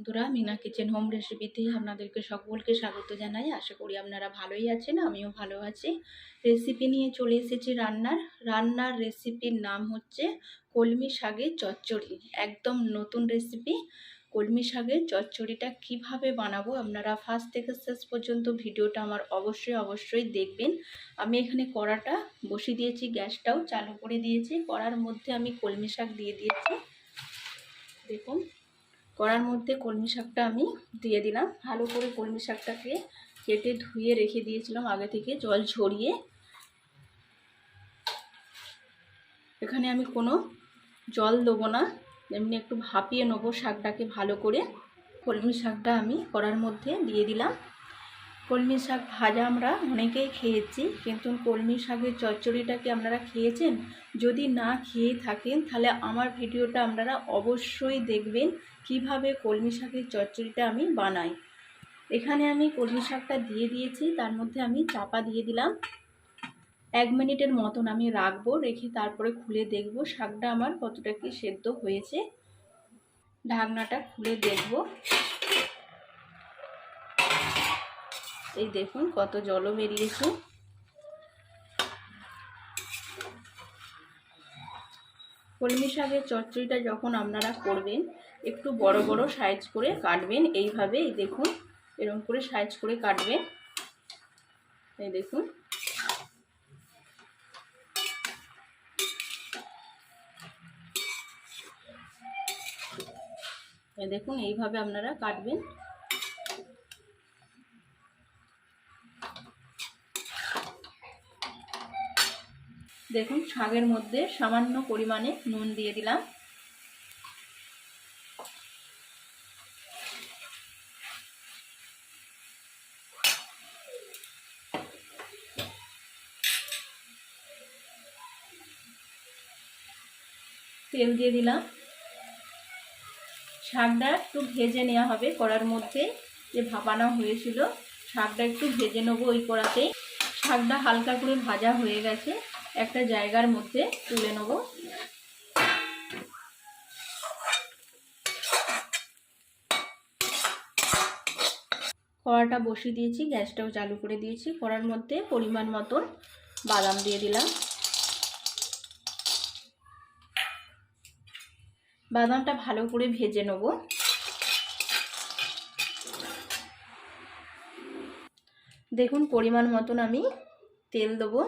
বন্ধুরা, Mina kitchen home রেসিপিতে আপনাদেরকে সকলকে স্বাগত জানাই। আশা করি আপনারা ভালোই আছেন, আমিও ভালো আছি। রেসিপি নিয়ে চলে এসেছি রান্নার। রান্নার রেসিপির নাম হচ্ছে কলমি শাকের চচ্চড়ি। একদম নতুন রেসিপি। কলমি শাকের চচ্চড়িটা কীভাবে বানাবো আপনারা ফার্স্ট থেকে শেষ পর্যন্ত ভিডিওটা আমার অবশ্যই অবশ্যই দেখবেন। আমি এখানে কড়াটা বসিয়ে দিয়েছি, গ্যাসটাও চালু করে দিয়েছি। কড়ার মধ্যে আমি কলমি শাক দিয়ে দিয়েছি। দেখুন কড়ার মধ্যে কলমি শাকটা আমি দিয়ে দিলাম। ভালো করে কলমি শাকটাকে কেটে ধুয়ে রেখে দিয়েছিলাম আগে থেকে, জল ঝরিয়ে। এখানে আমি কোনো জল দেবো না, এমনি একটু ভাপিয়ে নেব শাকটাকে ভালো করে। কলমি শাকটা আমি কড়ার মধ্যে দিয়ে দিলাম। কলমি শাক ভাজা আমরা অনেকেই খেয়েছি, কিন্তু কলমি শাকের চচ্চড়িটাকে আপনারা খেয়েছেন? যদি না খেয়ে থাকেন, তাহলে আমার ভিডিওটা আপনারা অবশ্যই দেখবেন, কীভাবে কলমি শাকের চচ্চড়িটা আমি বানাই। এখানে আমি কলমি শাকটা দিয়ে দিয়েছি, তার মধ্যে আমি চাপা দিয়ে দিলাম। এক মিনিটের মতন আমি রাখব, রেখে তারপরে খুলে দেখব শাকটা আমার কতটা কি সেদ্ধ হয়েছে। ঢাকনাটা খুলে দেখব। এই দেখুন কত জলও বেরিয়েছে। কলমি শাকের চচ্চড়িটা যখন আপনারা করবেন, একটু বড় বড় সাইজ করে কাটবেন এইভাবে এই দেখুন এরকম করে সাইজ করে কাটবেন। এই দেখুন। দেখুন, এইভাবে আপনারা কাটবেন। দেখুন, শাকের মধ্যে সামান্য পরিমাণে নুন দিয়ে দিলাম। তেল দিয়ে দিলাম। শাকটা একটু ভেজে নেওয়া হবে কড়ার মধ্যে। যে ভাপানো হয়েছিল, শাকটা একটু ভেজে নেব ওই কড়াতেই শাকটা হালকা করে ভাজা হয়ে গেছে। একটা জায়গার মধ্যে তুলে নেব। কড়াটা বসিয়ে দিয়েছি, গ্যাসটাও চালু করে দিয়েছি। কড়ার মধ্যে পরিমাণ মতন বাদাম দিয়ে দিলাম। বাদামটা ভালো করে ভেজে নেব। দেখুন, পরিমাণ মতন আমি তেল দেবো।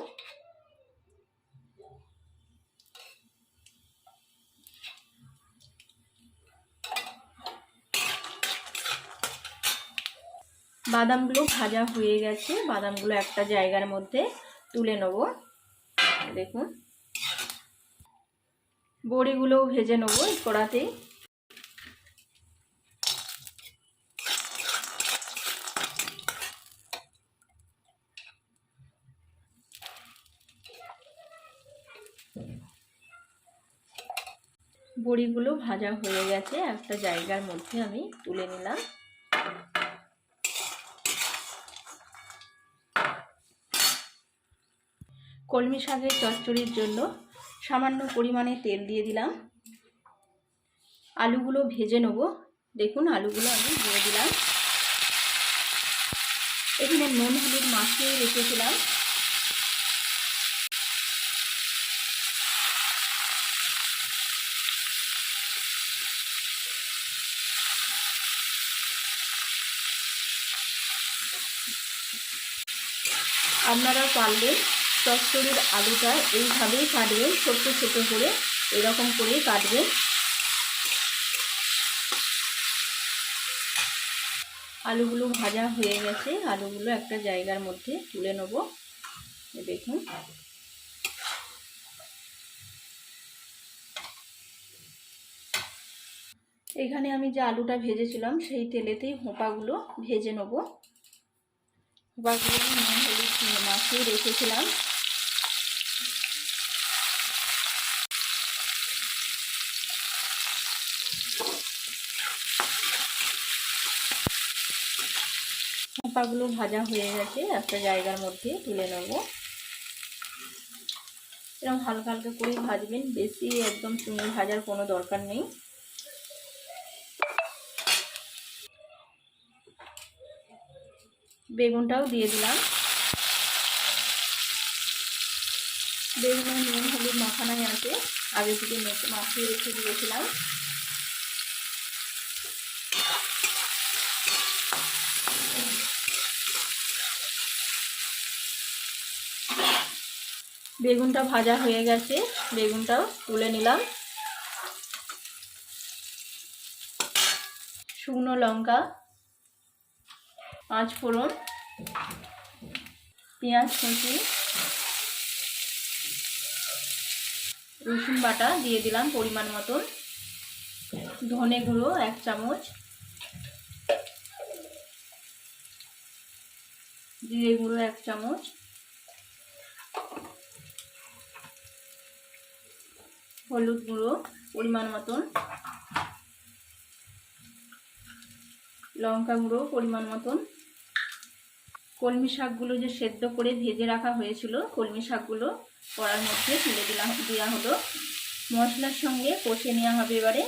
বাদামগুলো ভাজা হয়ে গেছে। বাদামগুলো একটা জায়গার মধ্যে তুলে নেব। দেখুন। বড়িগুলোও ভেজে নেব কড়াতে। বড়িগুলো ভাজা হয়ে গেছে। একটা জায়গার মধ্যে আমি তুলে নিলাম। কলমি শাকের চচ্চড়ির জন্য সামান্য পরিমাণে তেল দিয়ে দিলাম। আলুগুলো ভেজে নেব। দেখুন, আলুগুলো আমি দিয়ে দিলাম। এখানে নুন, হলুদ মাখিয়ে রেখেছিলাম। আপনারা পারলে চচ্চড়ির আলুটা এইভাবেই কাটবেন ছোট্ট ছোট করে এরকম করেই কাটবেন। আলুগুলো ভাজা হয়ে গেছে, আলুগুলো একটা জায়গার মধ্যে তুলে নেব। দেখুন। এখানে আমি যে আলুটা ভেজেছিলাম, সেই তেলেতেই হোঁপাগুলো ভেজে নেব। হোঁপাগুলো নুন রেখেছিলাম। লঙ্কাগুলো ভাজা হয়ে গেছে, একটা জায়গার মধ্যে তুলে নেব। এরকম হালকা হালকা করে ভাজবেন, বেশি একদম চুনি ভাজার কোনো দরকার নেই। বেগুনটাও দিয়ে দিলাম। বেগুনের নুন, হলুদ মাখানাই আছে আগে থেকে মাখিয়ে রেখে দিয়েছিলাম। বেগুনটা ভাজা হয়ে গেছে বেগুনটাও তুলে নিলাম। শুকনো লঙ্কা, পাঁচ ফোড়ন, পেঁয়াজ কুচি, রসুন বাটা দিয়ে দিলাম পরিমাণ মতন। ধনে গুঁড়ো এক চামচ। জিরে গুঁড়ো এক চামচ। হলুদ গুঁড়ো পরিমাণ মতন। লঙ্কা গুঁড়ো পরিমাণ মতন। কলমি শাকগুলো যে সেদ্ধ করে ভেজে রাখা হয়েছিল, কলমি শাকগুলো কড়ার মধ্যে তুলে দিলাম দেওয়া হলো। মশলার সঙ্গে কষে নেওয়া হবে এবারে।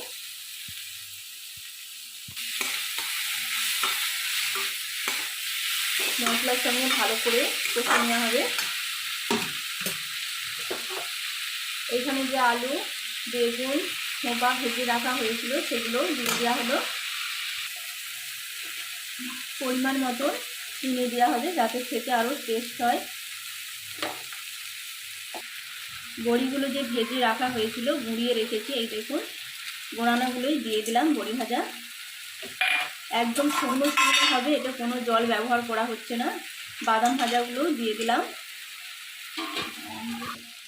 মশলার সঙ্গে ভালো করে কষে নেওয়া হবে। এখানে যে আলু বেগুন মোপা ভেজে রাখা হয়েছিল, সেগুলো দিয়ে দেওয়া হলো। পরিমাণ মতো চিনি দেওয়া হবে যাতে খেতে আরও টেস্ট হয়। বড়িগুলো যে ভেজে রাখা হয়েছিল, গুঁড়িয়ে রেখেছি, এই দেখুন। গোড়ানোগুলোই দিয়ে দিলাম বড়ি ভাজা। একদম শুকনো শুকনো হবে এটা কোনো জল ব্যবহার করা হচ্ছে না। বাদাম ভাজাগুলো দিয়ে দিলাম।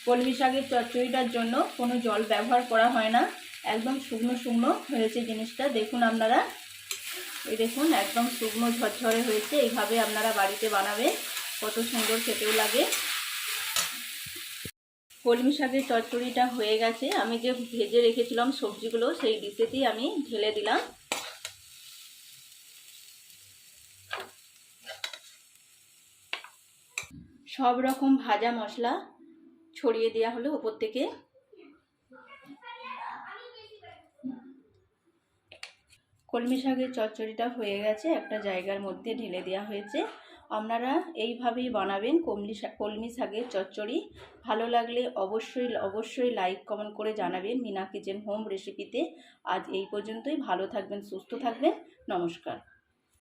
কলমি শাকের চচ্চড়িটার জন্য কোনো জল ব্যবহার করা হয় না। একদম শুকনো শুকনো হয়েছে জিনিসটা। দেখুন আপনারা। এই দেখুন, একদম শুকনো ঝরঝরে হয়েছে। এইভাবে আপনারা বাড়িতে বানাবে কত সুন্দর খেতেও লাগে। কলমি শাকের চচ্চড়িটা হয়ে গেছে। আমি যে ভেজে রেখেছিলাম সবজিগুলো, সেই ডিশেতেই আমি ঢেলে দিলাম। সব রকম ভাজা মশলা ছড়িয়ে দেওয়া হলো ওপর থেকে। কলমি শাকের চচ্চড়িটা হয়ে গেছে, একটা জায়গার মধ্যে ঢেলে দেওয়া হয়েছে। আপনারা এইভাবেই বানাবেন শাক কলমি শাকের চচ্চড়ি। ভালো লাগলে অবশ্যই অবশ্যই লাইক কমেন্ট করে জানাবেন মিনা কিচেন হোম রেসিপিতে আজ এই পর্যন্তই, ভালো থাকবেন, সুস্থ থাকবেন, নমস্কার।